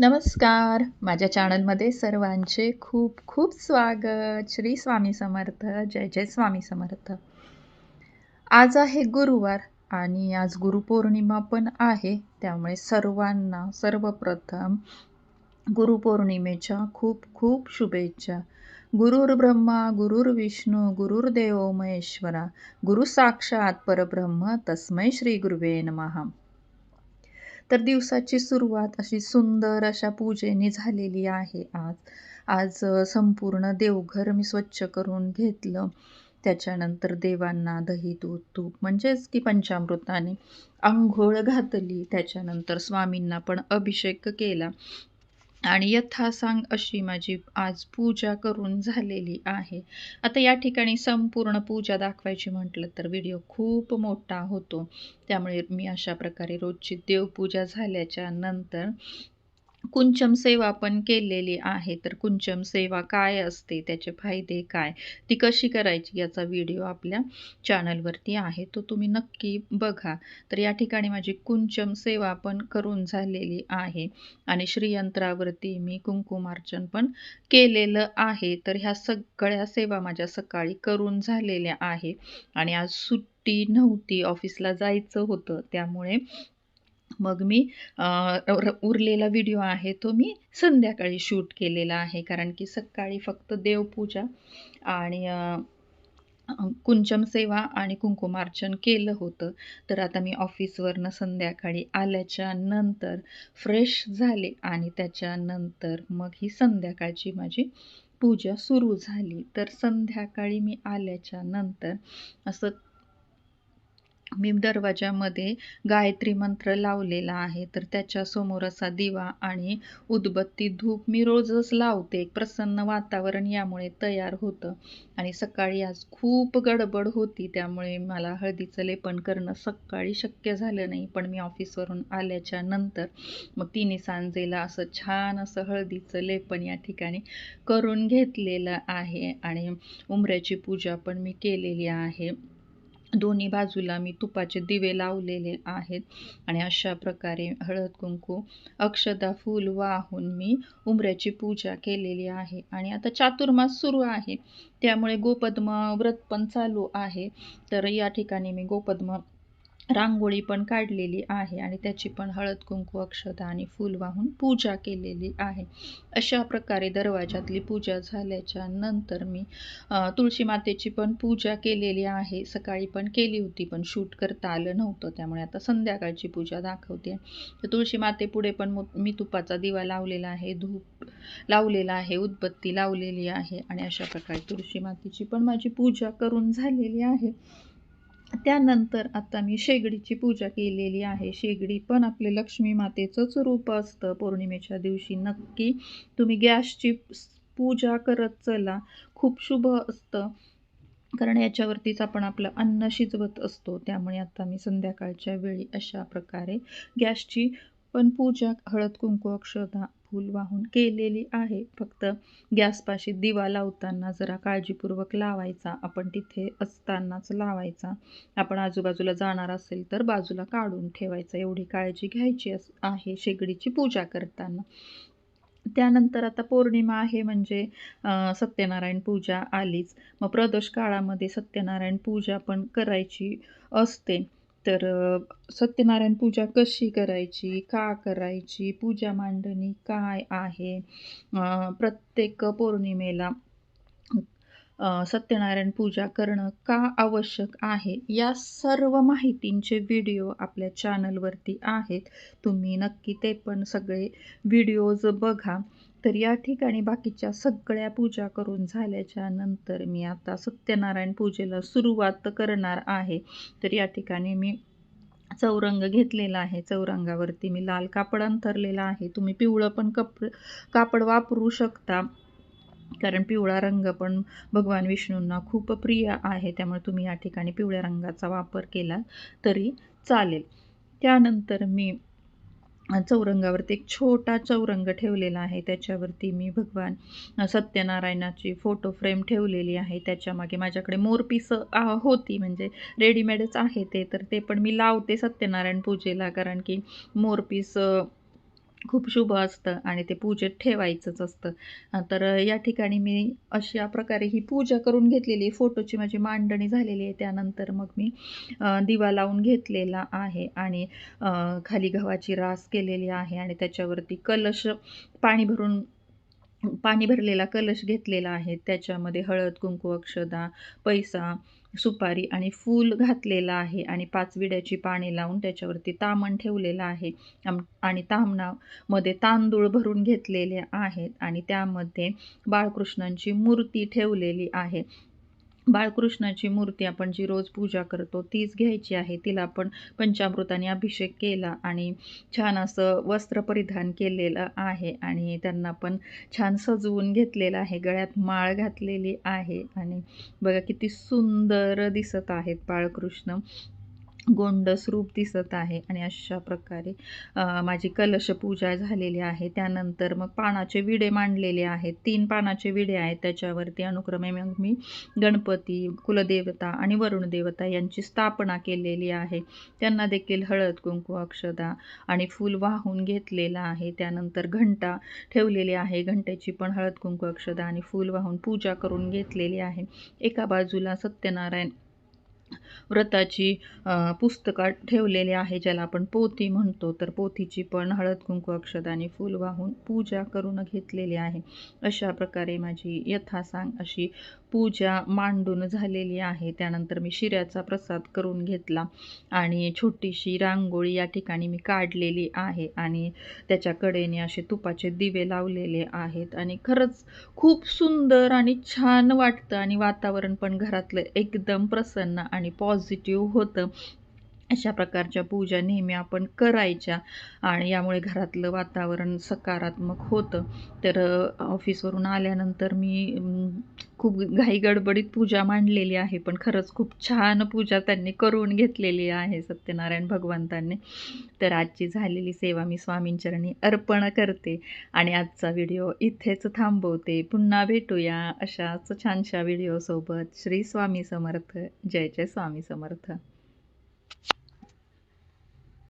नमस्कार. माझ्या चॅनलमध्ये सर्वांचे खूप खूप स्वागत. श्री स्वामी समर्थ. जय जय स्वामी समर्थ. आज आहे गुरुवार आणि आज गुरुपौर्णिमा पण आहे. त्यामुळे सर्वांना सर्वप्रथम गुरुपौर्णिमेच्या खूप खूप शुभेच्छा. गुरुर् ब्रह्मा गुरुर विष्णू गुरुर्देव महेश्वरा. गुरु साक्षात परब्रह्म. तस्मै श्री गुरुवे नमहा तर दिवसाची सुरुवात अशी सुंदर अशा पूजेने झालेली आहे आज. आज संपूर्ण देवघर मी स्वच्छ करून घेतलं. त्याच्यानंतर देवांना दही दूध तूप म्हणजेच की पंचामृताने आंघोळ घातली. त्याच्यानंतर स्वामींना पण अभिषेक केला. आणि यथा सांग अशी माझी आज पूजा करून झालेली आहे. आता या ठिकाणी संपूर्ण पूजा दाखवायची म्हटलं तर व्हिडिओ खूप मोठा होतो. त्यामुळे मी अशा प्रकारे रोजची देवपूजा झाल्याच्यानंतर कुंचम सेवा पण केलेली आहे. तर कुंचम सेवा काय असते? त्याचे फायदे काय? ती कशी करायची याचा व्हिडिओ आपल्या चॅनलवरती आहे. तो तुम्ही नक्की बघा. तर या ठिकाणी माझी कुंचम सेवा पण करून झालेली आहे. आणि श्रीयंत्रावरती मी कुंकुमार्चन पण केलेलं आहे. तर ह्या सगळ्या सेवा माझ्या सकाळी करून झालेल्या आहे. आणि आज सुट्टी नव्हती. ऑफिसला जायचं होतं. त्यामुळे मग मी उरलेला व्हिडिओ आहे तो मी संध्याकाळी शूट केलेला आहे. कारण की सकाळी फक्त देवपूजा आणि कुंचम सेवा आणि कुंकुमार्चन केलं होतं. तर आता मी ऑफिसवरनं संध्याकाळी आल्याच्यानंतर फ्रेश झाले आणि त्याच्यानंतर मग ही संध्याकाळची माझी पूजा सुरू झाली. तर संध्याकाळी मी आल्याच्यानंतर असं मी दरवाजामध्ये गायत्री मंत्र लावलेला आहे. तर त्याच्यासमोर असा दिवा आणि उदबत्ती धूप मी रोजच लावते. एक प्रसन्न वातावरण यामुळे तयार होतं. आणि सकाळी आज खूप गडबड होती. त्यामुळे मला हळदीचं लेपन करणं सकाळी शक्य झालं नाही. पण मी ऑफिसवरून आल्याच्यानंतर मग तिने सांजेला असं छान असं हळदीचं लेपन या ठिकाणी करून घेतलेलं आहे. आणि उमऱ्याची पूजा पण मी केलेली आहे. दोन्ही बाजूला मी तुपाचे दिवे लावलेले आहेत आणि अशा प्रकारे हळद कुंकू अक्षदा फूल वाहून मी उमऱ्याची पूजा केलेली आहे. आणि आता चातुर्मास सुरू आहे. त्यामुळे गोपद्म व्रत पण चालू आहे. तर या ठिकाणी मी गोपद्म रांगोळी पण काढलेली आहे आणि त्याची पण हळद कुंकू अक्षता आणि फूल वाहून पूजा केलेली आहे. अशा प्रकारे दरवाजातली पूजा झाल्याच्यानंतर मी तुळशी मातेची पण पूजा केलेली आहे. सकाळी पण केली होती पण शूट करता आलं नव्हतं. त्यामुळे आता संध्याकाळची पूजा दाखवते. तर तुळशी मातेपुढे पण मी तुपाचा दिवा लावलेला आहे धूप लावलेला आहे उदबत्ती लावलेली आहे आणि अशा प्रकारे तुळशी मातेची पण माझी पूजा करून झालेली आहे. त्यानंतर आता मी शेगडीची पूजा केलेली आहे. शेगडी पण आपले लक्ष्मी मातेचंच रूप असतं. पौर्णिमेच्या दिवशी नक्की तुम्ही गॅसची पूजा करत चला. खूप शुभ असतं. कारण याच्यावरतीच आपण आपलं अन्न शिजवत असतो. त्यामुळे आता मी संध्याकाळच्या वेळी अशा प्रकारे गॅसची पण पूजा हळद कुंकू अक्षता फूल वाहून केलेली आहे. फक्त गॅसपाशी दिवा लावताना जरा काळजीपूर्वक लावायचा. आपण तिथे असतानाच लावायचा. आपण आजूबाजूला जाणार असेल तर बाजूला काढून ठेवायचा. एवढी काळजी घ्यायची आहे शेगडीची पूजा करताना. त्यानंतर आता पौर्णिमा आहे म्हणजे सत्यनारायण पूजा आलीच. मग प्रदोष काळामध्ये सत्यनारायण पूजा पण करायची असते. तर सत्यनारायण पूजा कशी करायची? का करायची? पूजा मांडणी काय आहे? प्रत्येक पौर्णिमेला सत्यनारायण पूजा करणं का आवश्यक आहे? या सर्व माहितींचे व्हिडिओ आपल्या चॅनलवरती आहेत. तुम्ही नक्की ते पण सगळे व्हिडिओज बघा. तर या ठिकाणी बाकीच्या सगळ्या पूजा करून झाल्याच्यानंतर मी आता सत्यनारायण पूजेला सुरुवात करणार आहे. तर या ठिकाणी मी चौरंग घेतलेला आहे. चौरंगावरती मी लाल कापड अंथरलेला आहे. तुम्ही पिवळं पण कप कापड वापरू शकता. कारण पिवळा रंग पण भगवान विष्णूंना खूप प्रिय आहे त्यामुळे तुम्ही या ठिकाणी पिवळ्या रंगाचा वापर केला तरी चालेल. त्यानंतर मी चौरंगावरती एक छोटा चौरंग ठेवलेला आहे त्याच्यावरती मी भगवान सत्यनारायणाची फोटो फ्रेम ठेवलेली आहे त्याच्यामागे माझ्याकडे मोरपिसं होती म्हणजे रेडीमेडच आहे ते तर ते पण मी लावते सत्यनारायण पूजेला कारण की मोरपीस खूप शुभ असतं आणि ते पूजेत ठेवायचंच असतं तर या ठिकाणी मी अशा प्रकारे ही पूजा करून घेतलेली आहे. फोटोची माझी मांडणी झालेली आहे. त्यानंतर मग मी दिवा लावून घेतलेला आहे आणि खाली गव्हाची रास केलेली आहे आणि त्याच्यावरती कलश पाणी भरून पाणी भरलेला कलश घेतलेला आहे. त्याच्यामध्ये हळद, कुंकू, अक्षदा, पैसा, सुपारी आणि फूल घातलेलं आहे आणि पाच विड्याची पाने लावून त्याच्यावरती तामण ठेवलेलं आहे. आणि तामणामध्ये तांदूळ भरून घेतलेले आहेत आणि त्यामध्ये बाळकृष्णांची मूर्ती ठेवलेली आहे. बाळकृष्णाची मूर्ती आपण जी रोज पूजा करतो तीच घ्यायची आहे. तिला आपण पंचामृताने अभिषेक केला आणि छान असं वस्त्र परिधान केलेलं आहे आणि त्यांना पण छान सजवून घेतलेलं आहे. गळ्यात माळ घातलेली आहे आणि बघा किती सुंदर दिसत आहेत बाळकृष्ण. गोंडस रूप दिसत आहे आणि अशा प्रकारे माझी कलश पूजा झालेली आहे. त्यानंतर मग पानाचे विडे मांडलेले आहेत. तीन पानाचे विडे आहेत. त्याच्यावरती अनुक्रमे मग मी गणपती, कुलदेवता आणि वरुण देवता यांची स्थापना केलेली आहे. त्यांना देखील हळद, कुंकू, अक्षदा आणि फूल वाहून घेतलेलं आहे. त्यानंतर घंटा ठेवलेली आहे. घंट्याची पण हळद, कुंकू, अक्षदा आणि फूल वाहून पूजा करून घेतलेली आहे. एका बाजूला सत्यनारायण व्रताची पुस्तकं ठेवलेली आहे ज्याला आपण पोथी म्हणतो. तर पोथीची पण हळद, कुंकू, अक्षदाने आणि फूल वाहून पूजा करून घेतलेली आहे. अशा प्रकारे माझी यथासांग अशी पूजा मांडून झालेली आहे. त्यानंतर मी शिऱ्याचा प्रसाद करून घेतला आणि छोटीशी रांगोळी या ठिकाणी मी काढलेली आहे आणि त्याच्या कडेने असे तुपाचे दिवे लावलेले आहेत आणि खरंच खूप सुंदर आणि छान वाटतं आणि वातावरण पण घरातलं एकदम प्रसन्न आणि पॉझिटिव्ह होतं. अशा प्रकारच्या पूजा नेहमी आपण करायच्या आणि यामुळे घरातलं वातावरण सकारात्मक होतं. तर ऑफिसवरून आल्यानंतर मी खूप घाई-गडबडीत पूजा मांडलेली आहे. पण खरंच खूप छान पूजा त्यांनी करून घेतलेली आहे सत्यनारायण भगवंतांनी. तर आजची झालेली सेवा मी स्वामींचरणी अर्पण करते आणि आजचा व्हिडिओ इथेच थांबवते. पुन्हा भेटूया अशाच छानशा व्हिडिओसोबत. श्री स्वामी समर्थ. जय जय स्वामी समर्थ.